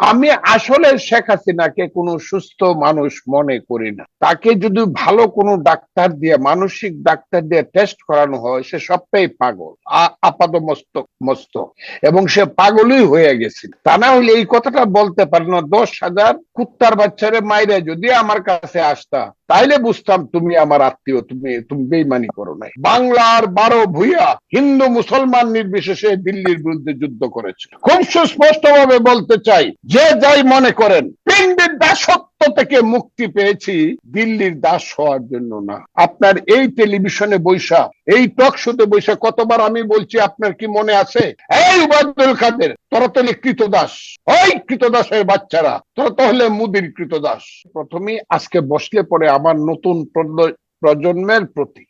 আমি আসলে শেখ হাসিনাকে কোনো সুস্থ মানুষ মনে করি না। তাকে যদি ভালো কোনো ডাক্তার দিয়ে, মানসিক ডাক্তার দিয়ে টেস্ট করানো হয়, সে সবটাই পাগল আপাত মস্তক। মস্ত এবং সে পাগলই হয়ে গেছে। তা না হলে এই কথাটা বলতে পারে না, দশ হাজার কুত্তার বাচ্চারে মাইরে যদি আমার কাছে আসতা তাইলে বুঝতাম তুমি আমার আত্মীয়, তুমি তুমি বেইমানি করো নাই। বাংলার বারো ভুইয়া হিন্দু মুসলমান নির্বিশেষে দিল্লির বিরুদ্ধে যুদ্ধ করেছে খুব সুস্পষ্ট ভাবে বলতে চাই, যে যাই মনে করেন পিন্ডির দাসত্ব থেকে মুক্তি পেয়েছি দিল্লির দাস হওয়ার জন্য না। আপনার এই টেলিভিশনে বৈশা, এই টক শোতে বৈশা কতবার আমি বলছি, আপনার কি মনে আছে? এই উবায়দুল কাদের, তোরা তো কৃতদাস। ওই কৃতদাসের বাচ্চারা, তোরা তাহলে মুদির কৃতদাস। প্রথমে আজকে বসলে পরে আমার নতুন প্রজন্মের প্রতি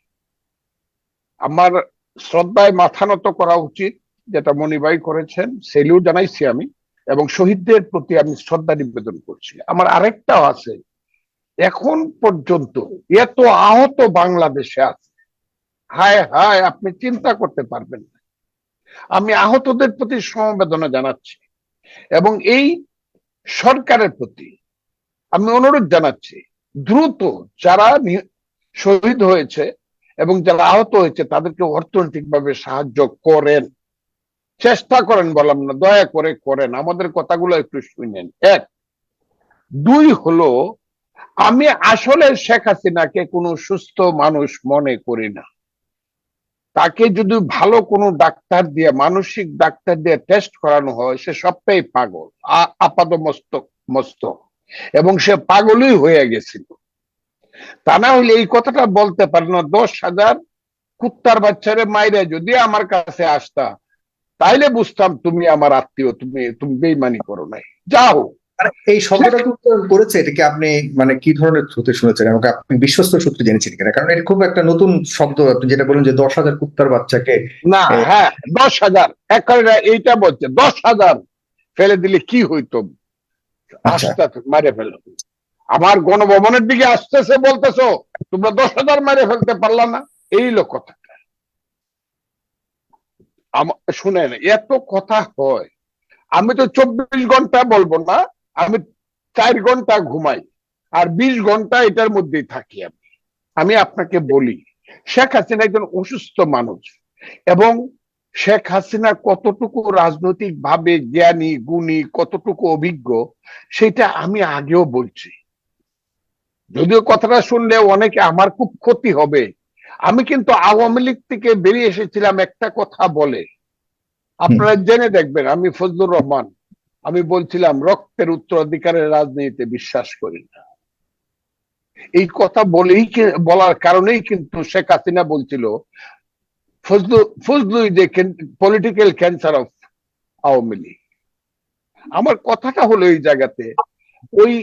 আমার শ্রদ্ধায় মাথা নত করা উচিত, যেটা মনিবাই করেছেন। সেলিও জানাইছি আমি। এবং শহীদদের প্রতি আমি শ্রদ্ধা নিবেদন করছি। আমার আরেকটাও আছে, এখন পর্যন্ত এত আহত বাংলাদেশে আছে। হায় হায়, আপনি চিন্তা করতে পারবেন না। আমি আহতদের প্রতি সমবেদনা জানাচ্ছি এবং এই সরকারের প্রতি আমি অনুরোধ জানাচ্ছি, দ্রুত যারা শহীদ হয়েছে এবং যারা আহত হয়েছে তাদেরকে অর্থনৈতিকভাবে সাহায্য করেন। চেষ্টা করেন, বললাম না, দয়া করে করেন, আমাদের কথাগুলো একটু শুনেন। এক, দুই হলো, আমি আসলে শেখ হাসিনাকে কোনো সুস্থ মানুষ মনে করি না। তাকে যদি ভালো কোনো ডাক্তার দিয়ে, মানসিক ডাক্তার দিয়ে টেস্ট করানো হয়, সে সবটাই পাগল আপাত মস্তক মস্তক এবং সে পাগলই হয়ে গেছিল। তা না হলে এই কথাটা বলতে পারে না, দশ হাজার কুত্তার বাচ্চারে মাইরে যদি আমার কাছে আসতা তাইলে বুঝতাম তুমি আমার আত্মীয় তুমি তুমি বেইমানি করো নাই। যাও এই শব্দটা করেছে এটাকে আপনি মানে কি ধরনের সূত্রে শুনেছেন? এবং আপনি বিশ্বস্ত সূত্রে জেনেছেন কিনা? কারণ এটা খুব একটা নতুন শব্দ আপনি যেটা বলেন যে দশ হাজার কুত্তার বাচ্চাকে না হ্যাঁ দশ হাজার। একেবারে এইটা বলছে দশ হাজার ফেলে দিলে কি হইতো? আচ্ছা। আস্তে মারে ফেলো আমার গণভবনের দিকে আসতেছে বলতেছো তোমরা দশ হাজার মারে ফেলতে পারলা না। এই লোক কথা। শুনেন, এত কথা হয়। আমি তো চব্বিশ ঘণ্টা বলব না, আমি চার ঘণ্টা ঘুমাই, আর বিশ ঘণ্টা এটার মধ্যেই থাকি আমি। আমি আপনাকে বলি, শেখ হাসিনা একজন অসুস্থ মানুষ, এবং শেখ হাসিনা কতটুকু রাজনৈতিক ভাবে জ্ঞানী, গুণী, কতটুকু অভিজ্ঞ, সেটা আমি আগেও বলছি। যদিও কথাটা শুনলে অনেকে আমার খুব ক্ষতি হবে আমি কিন্তু আওয়ামী লীগ থেকে বেরিয়ে এসেছিলাম একটা কথা বলে। আপনারা জেনে দেখবেন আমি ফজলুর রহমান আমি বলছিলাম রক্তের উত্তরাধিকারের রাজনীতিতে বিশ্বাস করি না। এই কথা বলেই বলার কারণেই কিন্তু শেখ হাসিনা বলছিল ফজলু ফজলু যে political cancer of Awami League. আমার কথাটা হলো এই জায়গাতে ওই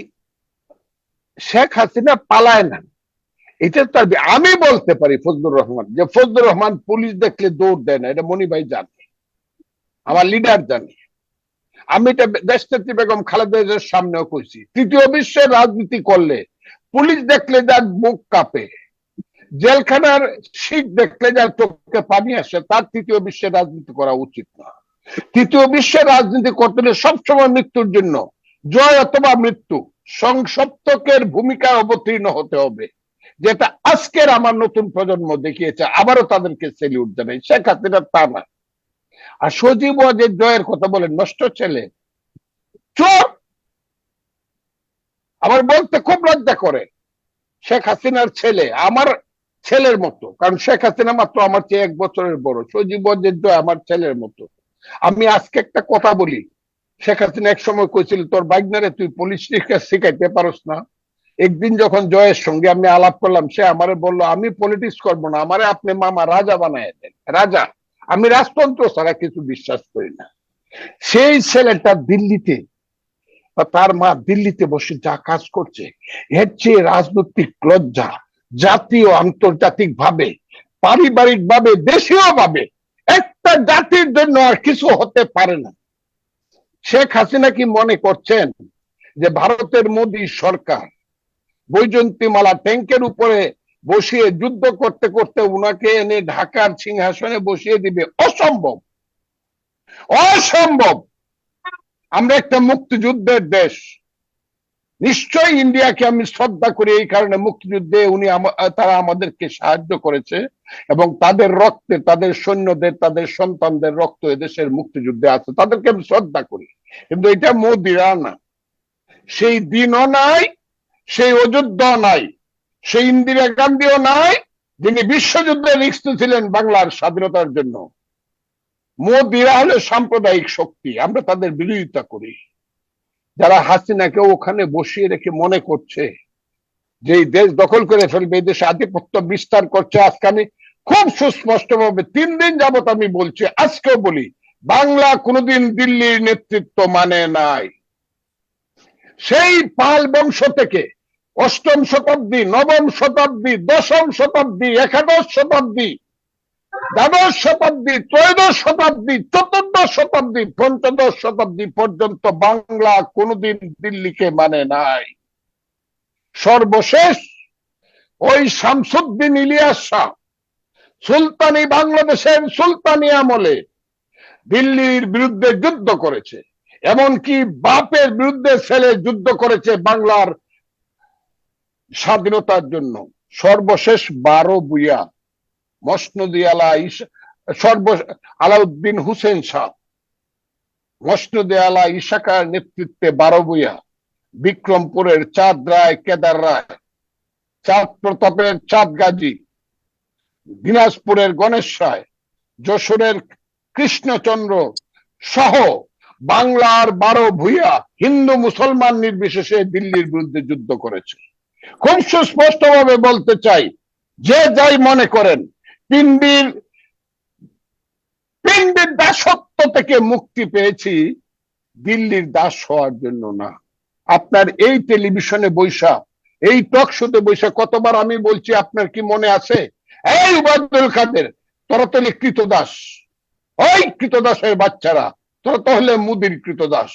শেখ হাসিনা পালায় না। এটা তার আমি বলতে পারি ফজলুর রহমান, যে ফজলুর রহমান পুলিশ দেখলে দৌড় দেয় না, এটা মনিভাই জানে। আমার লিডার জানে। আমি এটা দেশনেত্রী বেগম খালেদা সামনেও কইছি। তৃতীয় বিশ্বের রাজনীতি করলে পুলিশ দেখলে যার বুক কাঁপে, জেলখানার শীত দেখলে যার চোখে পানি আসে, তার তৃতীয় বিশ্বের রাজনীতি করা উচিত না। তৃতীয় বিশ্বের রাজনীতি করতে হলে সবসময় মৃত্যুর জন্য, জয় অথবা মৃত্যু, সংসপ্তকের ভূমিকা অবতীর্ণ হতে হবে। যেটা আজকের আমার নতুন প্রজন্ম দেখিয়েছে, আবারও তাদেরকে সেলিউট জানাই। শেখ হাসিনা তা না। আর সজীব ওয়াজের জয়ের কথা বলেন, নষ্ট ছেলে। চোর! আমার বলতে খুব লজ্জা করে শেখ হাসিনার ছেলে, আমার ছেলের মতো। কারণ শেখ হাসিনা মাত্র আমার চেয়ে এক বছরের বড়। সজীব জয় আমার ছেলের মতো। আমি আজকে একটা কথা বলি। শেখ হাসিনা এক সময় কইছিল, তোর বাইকনারে তুই পুলিশ শিখাইতে পারস না। একদিন যখন জয়ের সঙ্গে আমি আলাপ করলাম, সে আমারে বলল, আমি পলিটিক্স করব না, আমারে আপনি মামা রাজা বানায় দেন। রাজা? আমি রাজতন্ত্র ছাড়া কিছু বিশ্বাস করি না। সেই ছেলেটা দিল্লিতে তার মা দিল্লিতে বসে যা কাজ করছে, এর চেয়ে রাজনৈতিক লজ্জা জাতীয় আন্তর্জাতিক ভাবে পারিবারিক ভাবে দেশীয় ভাবে, একটা জাতির জন্য আর কিছু হতে পারে না। শেখ হাসিনা কি মনে করছেন যে ভারতের মোদী সরকার বৈজন্তীমালা ট্যাঙ্কের উপরে বসিয়ে যুদ্ধ করতে করতে উনাকে এনে ঢাকার সিংহাসনে বসিয়ে দিবে। অসম্ভব। অসম্ভব। আমরা একটা মুক্তিযুদ্ধের দেশ। নিশ্চয়ই ইন্ডিয়াকে আমি শ্রদ্ধা করি এই কারণে মুক্তিযুদ্ধে উনি তারা আমাদেরকে সাহায্য করেছে এবং তাদের রক্তে, তাদের সৈন্যদের, তাদের সন্তানদের রক্ত এদেশের মুক্তিযুদ্ধে আছে। তাদেরকে আমি শ্রদ্ধা করি। কিন্তু এটা মোদিরা না। সেই দিনও নাই সেই অযোধ্যা নাই, সেই ইন্দিরা গান্ধীও নাই, যিনি বিশ্বযুদ্ধে রিক্স ছিলেন বাংলার স্বাধীনতার জন্য। মোদিরা হলো সাম্প্রদায়িক শক্তি, আমরা তাদের বিরোধিতা করি। যারা হাসিনাকে ওখানে বসিয়ে রেখে মনে করছে যে দেশ দখল করে ফেলবে, এই দেশে আধিপত্য বিস্তার করছে, আজকে খুব সুস্পষ্ট ভাবে তিন দিন যাবত আমি বলছি, আজকেও বলি, বাংলা কোনোদিন দিল্লির নেতৃত্ব মানে নাই। সেই পাল বংশ থেকে অষ্টম শতাব্দী, নবম শতাব্দী, দশম শতাব্দী, একাদশ শতাব্দী, দ্বাদশ শতাব্দী, ত্রয়োদশ শতাব্দী, চতুর্দশ শতাব্দী, পঞ্চদশ শতাব্দী পর্যন্ত বাংলা কোনোদিন দিল্লিকে মানে নাই। সর্বশেষ ওই শামসুদ্দিন ইলিয়াস শাহ, সুলতানি বাংলাদেশের সুলতানি আমলে দিল্লির বিরুদ্ধে যুদ্ধ করেছে। এমনকি বাপের বিরুদ্ধে ছেলে যুদ্ধ করেছে বাংলার স্বাধীনতার জন্য সর্বশেষ বারো বুয়া মসনদি আলা সর্ব, আলাউদ্দিন হুসেন শাহ মসনদে আলা ইশাকার নেতৃত্বে বারো বুয়া বিক্রমপুরের চাঁদ রায়, কেদার রায়, চাঁদ প্রতাপের চাঁদ গাজী, দিনাজপুরের গণেশ রায়, যশোরের কৃষ্ণচন্দ্র সহ বাংলার বারো ভূয়া হিন্দু মুসলমান নির্বিশেষে দিল্লির বিরুদ্ধে যুদ্ধ করেছে। খুব সুস্পষ্ট ভাবে বলতে চাই, যে যাই মনে করেন পিন্ডির পিন্ডির দাসত্ব থেকে মুক্তি পেয়েছি দিল্লির দাস হওয়ার জন্য না। আপনার এই টেলিভিশনে বৈশা, এই টক শোতে বৈশা কতবার আমি বলছি, আপনার কি মনে আছে? এই উবাদুল কাদের তোরা তো হলে কৃতদাস। ওই কৃতদাসের বাচ্চারা, তোরা তো হলে মুদির কৃতদাস।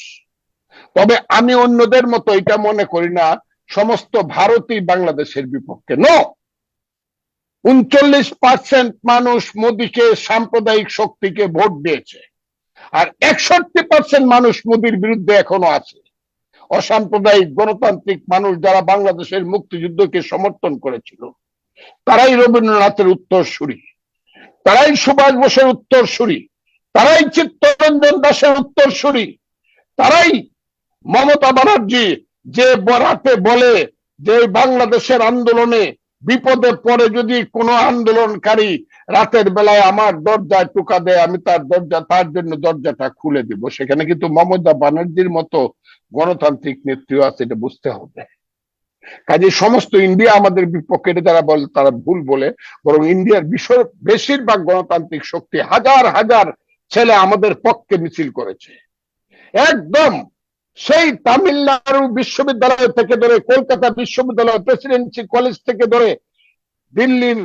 তবে আমি অন্যদের মতো এটা মনে করি না সমস্ত ভারতই বাংলাদেশের বিপক্ষে। নো উনচল্লিশ পার্সেন্ট মানুষ মোদীকে সাম্প্রদায়িক শক্তিকে ভোট দিয়েছে। আর একষট্টি পার্সেন্ট মানুষ মোদীর বিরুদ্ধে এখনও আছে। অসাম্প্রদায়িক গণতান্ত্রিক মানুষ যারা বাংলাদেশের মুক্তিযুদ্ধকে সমর্থন করেছিল, তারাই রবীন্দ্রনাথের উত্তরসূরি। তারাই সুভাষ বোসের উত্তরসূরি। তারাই চিত্তরঞ্জন দাসের উত্তরসূরি। তারাই মমতা ব্যানার্জি যে বরাতে বলে যে বাংলাদেশের আন্দোলনে বিপদে পড়ে যদি কোনো আন্দোলনকারী রাতের বেলায় আমার দরজায় টুকা দেয়, আমি তার দরজা, তার জন্য দরজাটা খুলে দিব। সেখানে কিন্তু মমতা ব্যানার্জির মতো গণতান্ত্রিক নেত্রী আছে, এটা বুঝতে হবে। কাজে সমস্ত ইন্ডিয়া আমাদের বিপক্ষে যারা বলে তারা ভুল বলে, বরং ইন্ডিয়ার বিষয় বেশিরভাগ গণতান্ত্রিক শক্তি হাজার হাজার ছেলে আমাদের পক্ষে মিছিল করেছে। একদম সেই তামিলনাড়ু বিশ্ববিদ্যালয় থেকে ধরে কলকাতা বিশ্ববিদ্যালয়, প্রেসিডেন্সি কলেজ থেকে ধরে দিল্লির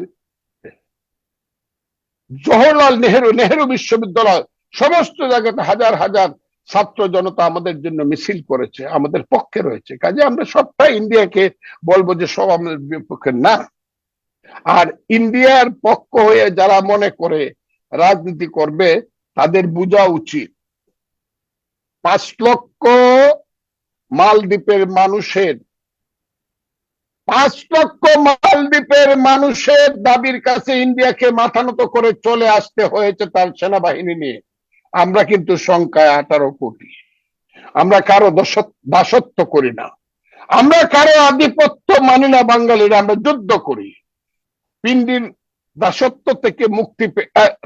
জওহরলাল নেহেরু নেহেরু বিশ্ববিদ্যালয়, সমস্ত জায়গাতে হাজার হাজার ছাত্র জনতা আমাদের জন্য মিছিল করেছে, আমাদের পক্ষে রয়েছে। কাজে আমরা সবটাই ইন্ডিয়াকে বলব যে সব আমাদের বিপক্ষে না। আর ইন্ডিয়ার পক্ষ হয়ে যারা মনে করে রাজনীতি করবে, তাদের বোঝা উচিত। পাঁচ লক্ষ মালদ্বীপের মানুষের, পাঁচ লক্ষ মালদ্বীপের মানুষের দাবির কাছে ইন্ডিয়াকে মাথা নত করে চলে আসতে হয়েছে তার সেনাবাহিনী নিয়ে। আমরা কিন্তু সংখ্যায় আঠারো কোটি। আমরা কারও দাসত্ব করি না। আমরা কারও আধিপত্য মানি না বাঙালিরা, আমরা যুদ্ধ করি। পিন্ডির দাসত্ব থেকে মুক্তি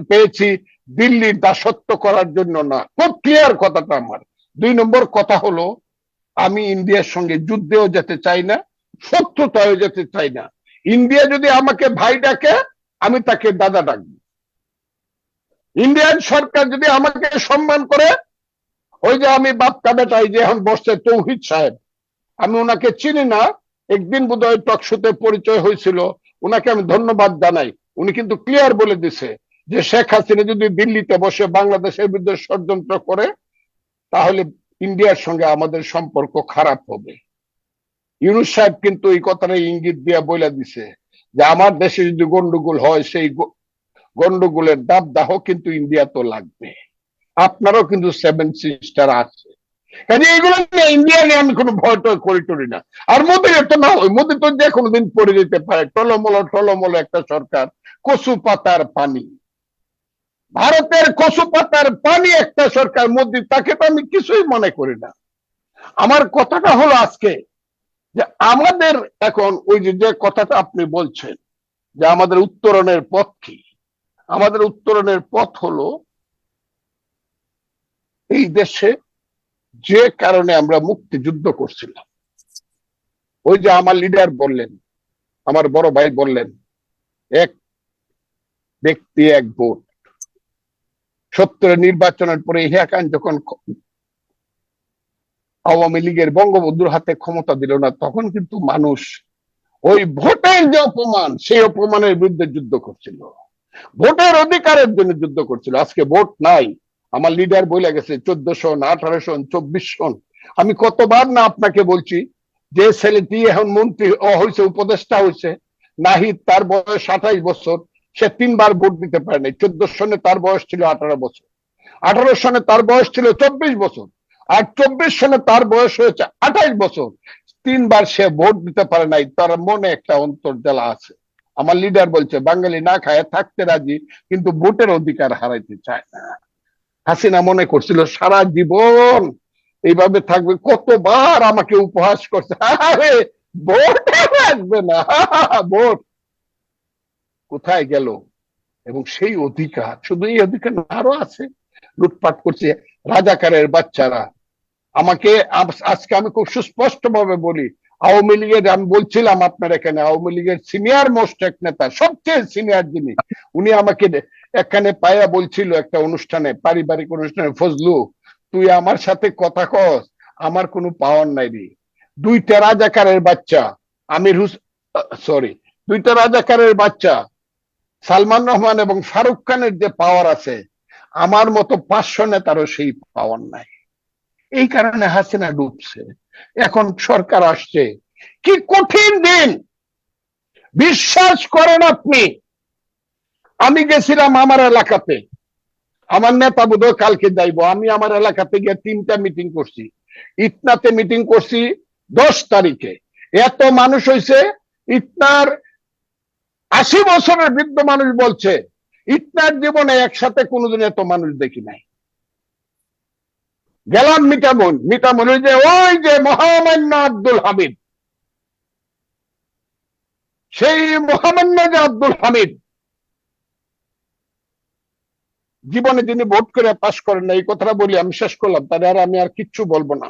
পেয়েছি। দিল্লির দাসত্ব করার জন্য না। খুব ক্লিয়ার কথাটা আমার। দুই নম্বর কথা হলো, আমি ইন্ডিয়ার সঙ্গে যুদ্ধেও যেতে চাই না শত্রুতায় যেতে চাই না। ইন্ডিয়া যদি আমাকে ভাই ডাকে, আমি তাকে দাদা ডাকবো। ইন্ডিয়ান সরকার যদি আমাকে সম্মান করে, ওই যে আমি বাপকা বেটাই যে এখন বসছে, তৌহিদ সাহেব, আমি ওনাকে চিনি না, একদিন বোধহয় টকশোতে পরিচয় হয়েছিল, ওনাকে আমি ধন্যবাদ জানাই। উনি কিন্তু ক্লিয়ার বলে দিছে যে শেখ হাসিনা যদি দিল্লিতে বসে বাংলাদেশের বিরুদ্ধে ষড়যন্ত্র করে, তাহলে ইন্ডিয়ার সঙ্গে আমাদের সম্পর্ক খারাপ হবে। ইউনুস সাহেব কিন্তু এই কথাটা ইঙ্গিত দিয়া বলে দিছে যে, আমার দেশে যদি গন্ডগোল হয়, সেই গন্ডগোলের দাবদাহ কিন্তু ইন্ডিয়া তো লাগবে। আপনারও কিন্তু সেভেন সিস্টার আছে। এগুলো নিয়ে ইন্ডিয়া নিয়ে আমি কোনো ভয় টয় করি টরি না। আর মোদির তো না ওই মোদি তো যে কোনো দিন পড়ে যেতে পারে। টলমল টলমল একটা সরকার কচু পাতার পানি। ভারতের কচু পাতার পানি একটা সরকার, মোদি, তাকে তো আমি কিছুই মনে করি না। আমার কথাটা হলো আজকে যে আমাদের এখন ওই যে কথাটা আপনি বলছেন যে আমাদের উত্তরণের পথ কি, আমাদের উত্তরণের পথ হলো এই দেশে যে কারণে আমরা মুক্তিযুদ্ধ করছিলাম। ওই যে আমার লিডার বললেন, আমার বড় ভাই বললেন, এক ব্যক্তি, এক ভোট সত্তরের নির্বাচনের পরে ইহিয়া খান যখন আওয়ামী লীগের বঙ্গবন্ধুর হাতে ক্ষমতা দিল না, তখন কিন্তু মানুষ ওই ভোটের যে অপমান, সেই অপমানের বিরুদ্ধে যুদ্ধ করছিল। ভোটের অধিকারের জন্য যুদ্ধ করছিল। আজকে ভোট নাই। আমার লিডার বলে গেছে চোদ্দ সন আঠারো সন চব্বিশ সন আমি কতবার না আপনাকে বলছি যে ছেলেটি এখন মন্ত্রী হয়েছে উপদেষ্টা হয়েছে নাহিদ তার বয়স আঠাইশ বছর। সে তিনবার ভোট দিতে পারে নাই। চোদ্দ সনে তার বয়স ছিল আঠারো বছর। আঠারো সনে তার বয়স ছিল চব্বিশ বছর। আর চব্বিশ সনে তার বয়স হয়েছে আঠাইশ বছর। তিনবার সে ভোট দিতে পারে নাই, তার মনে একটা অন্তর্জালা আছে। আমার লিডার বলছে, বাঙালি না খায়, থাকতে রাজি, কিন্তু ভোটের অধিকার হারাইতে চায় না। হাসিনা মনে করছিল, সারা জীবন এইভাবে থাকবে, কতবার আমাকে উপহাস করছে? ভোট আসবে না। ভোট কোথায় গেল? এবং সেই অধিকার, শুধু এই অধিকার আরও আছে। লুটপাট করছে রাজাকারের বাচ্চারা। আমাকে আজকে আমি খুব সুস্পষ্ট ভাবে বলি, আওয়ামী লীগের, আমি বলছিলাম আপনার এখানে, আওয়ামী লীগের সিনিয়র মোস্ট এক নেতা, সবচেয়ে সিনিয়র যিনি, উনি আমাকে এখানে পায়া বলছিল একটা অনুষ্ঠানে, পারিবারিক অনুষ্ঠানে, ফজলু, তুই আমার সাথে কথা কস, আমার কোনো পাওয়ার নাই রে। দুইটা রাজাকারের বাচ্চা, আমির হুস সরি দুইটা রাজাকারের বাচ্চা সালমান রহমান এবং ফারুক খানের যে পাওয়ার আছে, আমার মতো পাঁচশো নেতারও সেই পাওয়ার নাই। এই কারণে হাসিনা ডুবছে। এখন সরকার আসছে। কি কঠিন দিন! বিশ্বাস করেন আপনি। আমি গেছিলাম আমার এলাকাতে। আমার নেতা বোধহয় কালকে যাইবো। আমি আমার এলাকাতে গিয়ে তিনটা মিটিং করছি। ইতনাতে মিটিং করছি দশ তারিখে। এত মানুষ হয়েছে ইতনার আশি বছরের বৃদ্ধ মানুষ বলছে ইতনার জীবনে একসাথে কোনোদিন এত মানুষ দেখি নাই। গেলাম মিটামুন মিটামুন ওই যে ওই যে মহামান্য আব্দুল হামিদ। সেই মহামান্য যে আব্দুল হামিদ, জীবনে যিনি ভোট করে পাশ করেন না এই কথাটা বলি, আমি শেষ করলাম, তাহলে আর আমি আর কিচ্ছু বলব না।